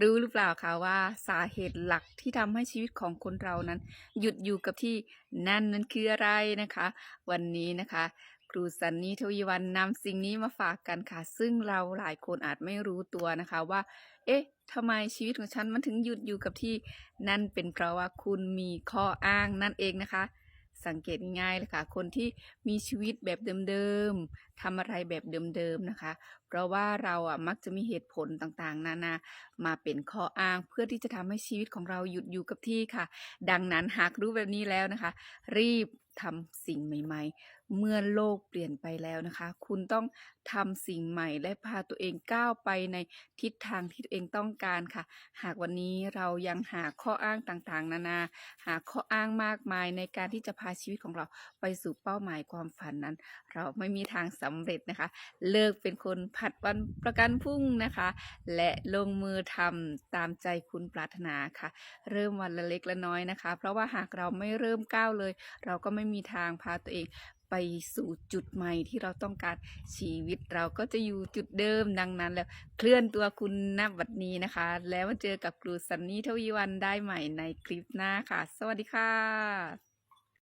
รู้หรือเปล่าคะว่าสาเหตุหลักที่ทำให้ชีวิตของคนเรานั้น หยุดอยู่กับที่นั่นนั้นคืออะไรนะคะ วันนี้นะคะ ครูสันนีทวีวันนำสิ่งนี้มาฝากกันค่ะ ซึ่งเราหลายคนอาจไม่รู้ตัวนะคะว่า เอ๊ะทำไมชีวิตของฉันมันถึงหยุดอยู่กับที่ นั่นเป็นเพราะว่าคุณมีข้ออ้างนั่นเองนะคะ สังเกตง่ายๆเลยค่ะ คนที่มีชีวิตแบบเดิมๆทำอะไรแบบเดิมๆนะคะ เพราะว่าเราอะมักจะมีเหตุผลต่างๆ นานามาเป็นข้ออ้างเพื่อที่จะทำให้ชีวิตของเราหยุดอยู่กับที่ค่ะ ดังนั้นหากรู้แบบนี้แล้วนะคะ รีบทำสิ่งใหม่ ๆ เมื่อโลกเปลี่ยนไปแล้วนะคะ คุณต้องทำสิ่งใหม่และพาตัวเองก้าวไปในทิศทางที่ตัวเองต้องการค่ะ หากวันนี้เรายังหาข้ออ้างต่างๆ นานา หาข้ออ้างมากมายในการที่จะพาชีวิตของเราไปสู่เป้าหมายความฝันนั้น เราไม่มีทางสำเร็จนะคะ เลิกเป็นคนผัดวันประกันพรุ่งนะคะ และลงมือทำตามใจคุณปรารถนาค่ะ เริ่มวันละเล็กละน้อยนะคะ เพราะว่าหากเราไม่เริ่มก้าวเลย เราก็ไม่มีทางพาตัวเอง ไปสู่จุดใหม่ที่เราต้องการชีวิตเราก็จะอยู่จุดเดิมดังนั้นแล้วเคลื่อนตัวคุณนับวันนี้นะคะ แล้วมาเจอกับครูสันนี่ทวีวันได้ใหม่ในคลิปหน้าค่ะ สวัสดีค่ะ